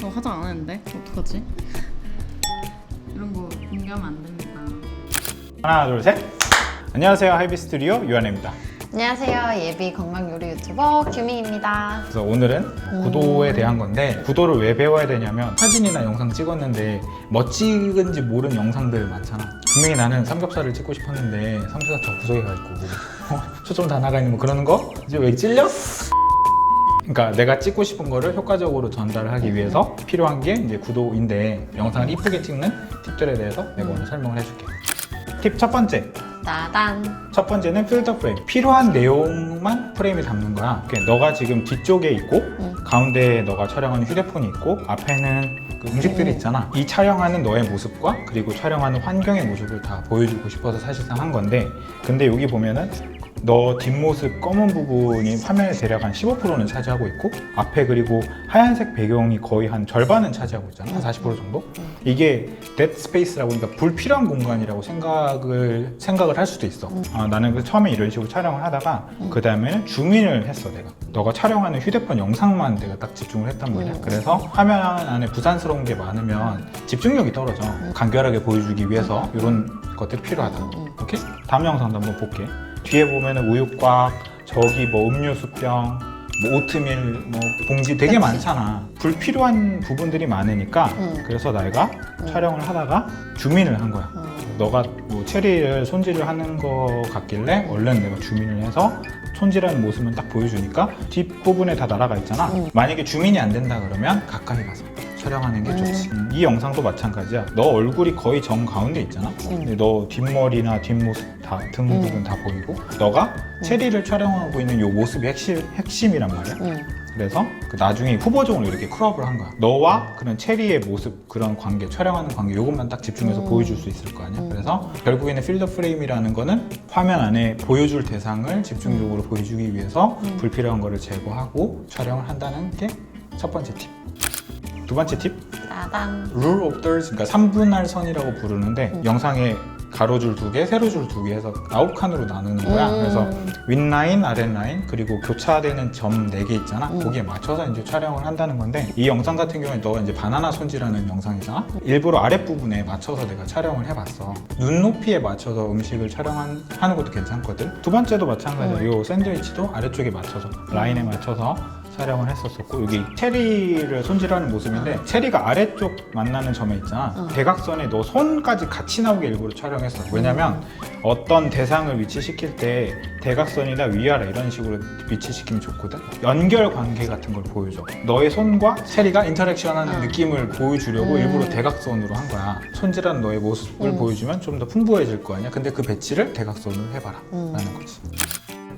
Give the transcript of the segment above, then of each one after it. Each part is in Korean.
너 화장 안 했는데? 어떡하지? 이런 거 공개하면 안 됩니다. 하나 둘 셋. 안녕하세요 하이비 스튜디오 유한입니다. 안녕하세요. 예비 건강 요리 유튜버 규미입니다. 그래서 오늘은 구도에 대한 건데 구도를 왜 배워야 되냐면 사진이나 영상 찍었는데 뭐 찍은지 모르는 영상들 많잖아. 분명히 나는 삼겹살을 찍고 싶었는데 삼겹살 저 구석에 가 있고 어, 초점 다 나가 있는 거 그러는 거 이제 왜 찔려? 그러니까 내가 찍고 싶은 거를 효과적으로 전달하기 위해서 필요한 게 이제 구도인데 영상을 이쁘게 찍는 팁들에 대해서 내가 오늘 설명을 해줄게. 팁 첫 번째 따단. 첫 번째는 필터 프레임. 필요한 내용만 프레임에 담는 거야. 그러니까 너가 지금 뒤쪽에 있고 가운데에 너가 촬영하는 휴대폰이 있고 앞에는 그 음식들이 있잖아. 이 촬영하는 너의 모습과 그리고 촬영하는 환경의 모습을 다 보여주고 싶어서 사실상 한 건데 근데 여기 보면은 너 뒷모습 검은 부분이 화면의 대략 한 15%는 차지하고 있고 앞에 그리고 하얀색 배경이 거의 한 절반은 차지하고 있잖아. 한 40% 정도? 이게 데드 스페이스라고 그러니까 불필요한 공간이라고 생각을 생각을 할 수도 있어. 아, 나는 그 처음에 이런 식으로 촬영을 하다가 그 다음에는 줌인을 했어 내가. 너가 촬영하는 휴대폰 영상만 내가 딱 집중을 했단 말이야. 그래서 화면 안에 부산스러운 게 많으면 집중력이 떨어져. 간결하게 보여주기 위해서 이런 것들이 필요하다. 오케이? 다음 영상도 한번 볼게 뒤에 보면은 우유곽, 저기 뭐 음료수병, 뭐 오트밀, 뭐 봉지 되게 그치. 많잖아. 불필요한 부분들이 많으니까 음. 그래서 내가 촬영을 하다가 주민을 한 거야. 너가 뭐 체리를 손질을 하는 거 같길래 얼른 내가 주민을 해서 손질하는 모습은 딱 보여주니까 뒷부분에 다 날아가 있잖아. 음. 만약에 주민이 안 된다 그러면 가까이 가서 촬영하는 게 좋지. 음, 이 영상도 마찬가지야. 너 얼굴이 거의 정 가운데 있잖아. 근데 너 뒷머리나 뒷모습 다 등 부분 다 보이고 너가 체리를 촬영하고 있는 이 모습이 핵심, 핵심이란 말이야. 음. 그래서 그 나중에 후보종으로 이렇게 크롭을 한 거야. 너와 그런 체리의 모습 그런 관계 촬영하는 관계 이것만 딱 집중해서 보여줄 수 있을 거 아니야. 그래서 결국에는 필드 프레임이라는 거는 화면 안에 보여줄 대상을 집중적으로 보여주기 위해서 불필요한 거를 제거하고 촬영을 한다는 게 첫 번째 팁. 두 번째 팁, 따단. rule of thirds, 그러니까 3분할 선이라고 부르는데 영상에 가로줄 두 개, 세로줄 두 개 해서 아홉 칸으로 나누는 거야. 음. 그래서 윗라인, 아랫라인, 그리고 교차되는 점 네 개 있잖아. 거기에 맞춰서 이제 촬영을 한다는 건데 이 영상 같은 경우에 너가 이제 바나나 손질하는 영상이잖아. 일부러 아랫부분에 맞춰서 내가 촬영을 해봤어. 눈높이에 맞춰서 음식을 촬영하는 것도 괜찮거든. 두 번째도 마찬가지야. 요 샌드위치도 아래쪽에 맞춰서 라인에 맞춰서 촬영을 했었었고 여기 체리를 손질하는 모습인데 체리가 아래쪽 만나는 점에 있잖아 대각선에 너 손까지 같이 나오게 일부러 촬영했어 왜냐면 어떤 대상을 위치시킬 때 대각선이나 위아래 이런 식으로 위치시키면 좋거든 연결 관계 같은 걸 보여줘 너의 손과 체리가 인터랙션하는 음. 느낌을 보여주려고 음. 일부러 대각선으로 한 거야 손질한 너의 모습을 음. 보여주면 좀 더 풍부해질 거 아니야 근데 그 배치를 대각선으로 해봐라 음. 라는 거지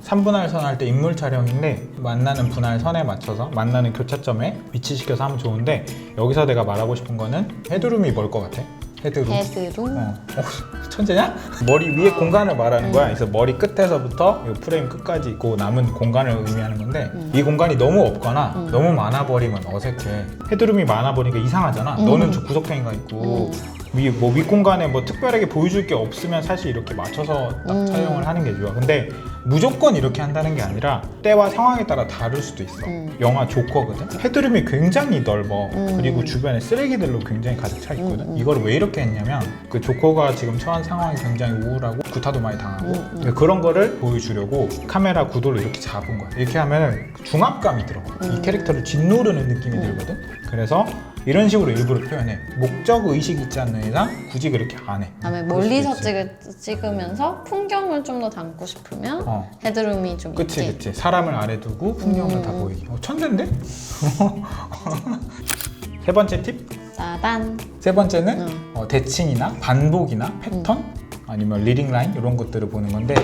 3분할 선 할 때 인물 촬영인데 만나는 분할 선에 맞춰서 만나는 교차점에 위치시켜서 하면 좋은데 여기서 내가 말하고 싶은 거는 헤드룸이 뭘 것 같아? 헤드룸. 헤드룸. 어. 어, 천재냐? 머리 위에 공간을 말하는 거야. 그래서 머리 끝에서부터 이 프레임 끝까지 있고 남은 공간을 의미하는 건데 이 공간이 너무 없거나 너무 많아 버리면 어색해. 헤드룸이 많아 버리니까 이상하잖아. 너는 저 구석탱이가 있고 위, 뭐 윗공간에 뭐 특별하게 보여줄 게 없으면 사실 이렇게 맞춰서 딱 음. 촬영을 하는 게 좋아. 근데 무조건 이렇게 한다는 게 아니라 때와 상황에 따라 다를 수도 있어. 음. 영화 조커거든. 헤드룸이 굉장히 넓어. 음. 그리고 주변에 쓰레기들로 굉장히 가득 차 있거든. 음, 음. 이걸 왜 이렇게 했냐면 그 조커가 지금 처한 상황이 굉장히 우울하고 구타도 많이 당하고 음, 음. 근데 그런 거를 보여주려고 카메라 구도를 이렇게 잡은 거야. 이렇게 하면 중압감이 들어. 이 음. 캐릭터를 짓누르는 느낌이 들거든. 그래서 이런 식으로 일부러 표현해. 목적 의식 있지 않는 이상 굳이 그렇게 안 해. 그다음에 그럴 멀리서. 찍을, 찍으면서 풍경을 좀 더 담고 싶으면 어. 헤드룸이 좀 그치 있게. 그치 사람을 아래 두고 풍경을 음. 다 보이게 어, 천재인데? 세 번째 팁? 따단. 세 번째는 음. 어, 대칭이나 반복이나 패턴 아니면 리딩 라인 이런 것들을 보는 건데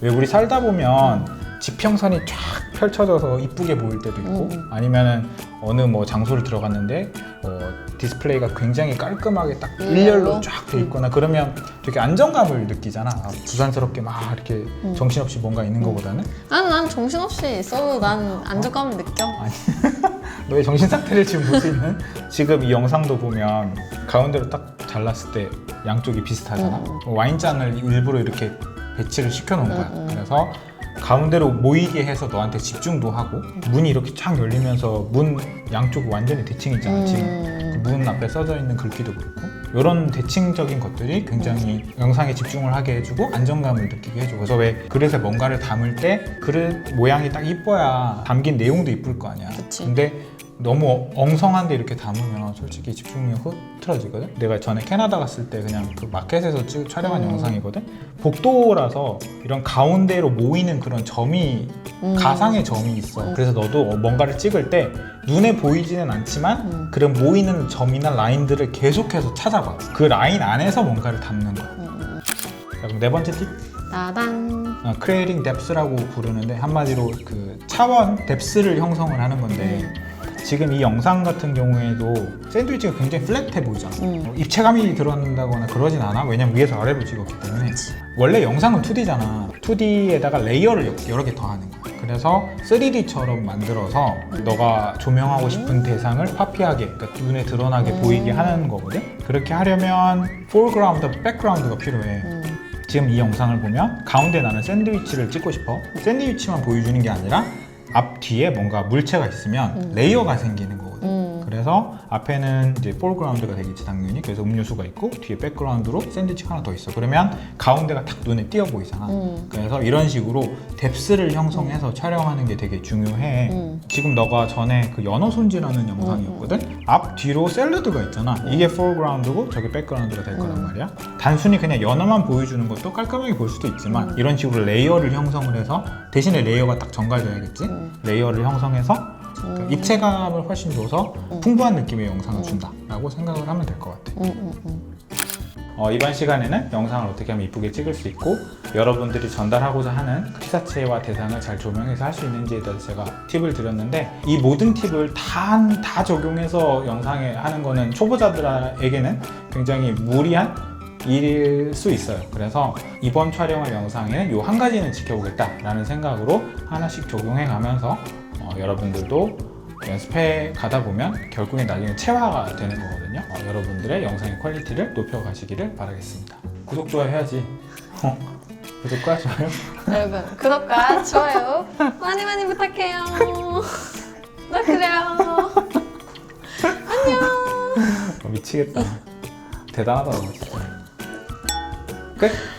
왜 우리 살다 보면 지평선이 쫙 펼쳐져서 이쁘게 보일 때도 있고 음. 아니면은 어느 뭐 장소를 들어갔는데 어, 디스플레이가 굉장히 깔끔하게 딱 일렬로? 일렬로 쫙 돼 있거나 그러면 되게 안정감을 느끼잖아 아, 부산스럽게 막 이렇게 음. 정신없이 뭔가 있는 것보다는 난, 난 정신없이 있어도 난 안정감을 느껴. 아니 너의 정신 상태를 지금 볼 수 있는 지금 이 영상도 보면 가운데로 딱 잘랐을 때 양쪽이 비슷하잖아 음. 와인잔을 일부러 이렇게 배치를 시켜 놓은 거야 음, 음. 그래서 가운데로 모이게 해서 너한테 집중도 하고 문이 이렇게 쫙 열리면서 문 양쪽 완전히 대칭이잖아 지금 음. 그문 앞에 써져 있는 글귀도 그렇고 이런 대칭적인 것들이 굉장히 영상에 집중을 하게 해주고 안정감을 느끼게 해주고 그래서 왜 그릇에 뭔가를 담을 때 그릇 모양이 딱 이뻐야 담긴 내용도 이쁠 거 아니야 그치. 근데 너무 엉성한데 이렇게 담으면 솔직히 집중력이 흐트러지거든 내가 전에 캐나다 갔을 때 그냥 그 마켓에서 찍, 촬영한 음. 영상이거든 복도라서 이런 가운데로 모이는 그런 점이 음. 가상의 점이 있어. 음. 그래서 너도 뭔가를 찍을 때 눈에 보이지는 않지만 음. 그런 모이는 점이나 라인들을 계속해서 찾아봐. 그 라인 안에서 뭔가를 담는 거야. 음. 자, 그럼 네 번째 팁, 따단. 어, creating depth라고 부르는데 한마디로 그 차원 depth를 형성을 하는 건데 음. 지금 이 영상 같은 경우에도 샌드위치가 굉장히 플랫해 보이잖아. 음. 어, 입체감이 들어간다거나 그러진 않아. 왜냐면 위에서 아래로 찍었기 때문에. 원래 영상은 2D잖아. 2D에다가 레이어를 여러 개 더하는 거야. 그래서 3D처럼 만들어서 너가 조명하고 싶은 대상을 파피하게, 그러니까 눈에 드러나게 음. 보이게 하는 거거든. 그렇게 하려면 foreground, background가 필요해. 음. 지금 이 영상을 보면 가운데 나는 샌드위치를 찍고 싶어. 샌드위치만 보여주는 게 아니라 앞 뒤에 뭔가 물체가 있으면 음. 레이어가 생기는 거거든. 음. 그래서 앞에는 이제 포그라운드가 되겠지 당연히 그래서 음료수가 있고 뒤에 백그라운드로 샌드위치가 하나 더 있어 그러면 가운데가 탁 눈에 띄어 보이잖아 음. 그래서 이런 식으로 뎁스를 형성해서 촬영하는 게 되게 중요해 음. 지금 너가 전에 그 연어 손질하는 영상이었거든 앞 뒤로 샐러드가 있잖아 이게 포그라운드고 저게 백그라운드가 될 거란 음. 말이야 단순히 그냥 연어만 보여주는 것도 깔끔하게 볼 수도 있지만 이런 식으로 레이어를 형성을 해서 대신에 레이어가 딱 전갈돼야겠지 음. 레이어를 형성해서 그러니까 음. 입체감을 훨씬 줘서 음. 풍부한 느낌의 영상을 음. 준다라고 생각을 하면 될 것 같아. 음. 어, 이번 시간에는 영상을 어떻게 하면 이쁘게 찍을 수 있고 여러분들이 전달하고자 하는 그 피사체와 대상을 잘 조명해서 할 수 있는지에 대해서 제가 팁을 드렸는데 이 모든 팁을 다, 다 적용해서 영상에 하는 거는 초보자들에게는 굉장히 무리한 일일 수 있어요. 그래서 이번 촬영할 영상에는 이 한 가지는 지켜보겠다라는 생각으로 하나씩 적용해 가면서 어, 여러분들도 연습해 가다 보면 결국엔 나중에 체화가 되는 거거든요. 어, 여러분들의 영상의 퀄리티를 높여 가시기를 바라겠습니다. 구독, 좋아요 해야지. 어, 구독과 좋아요. 여러분 구독과 좋아요 많이 많이 부탁해요. 나 그래요. 어, 미치겠다. 대단하다, 너 진짜. 끝!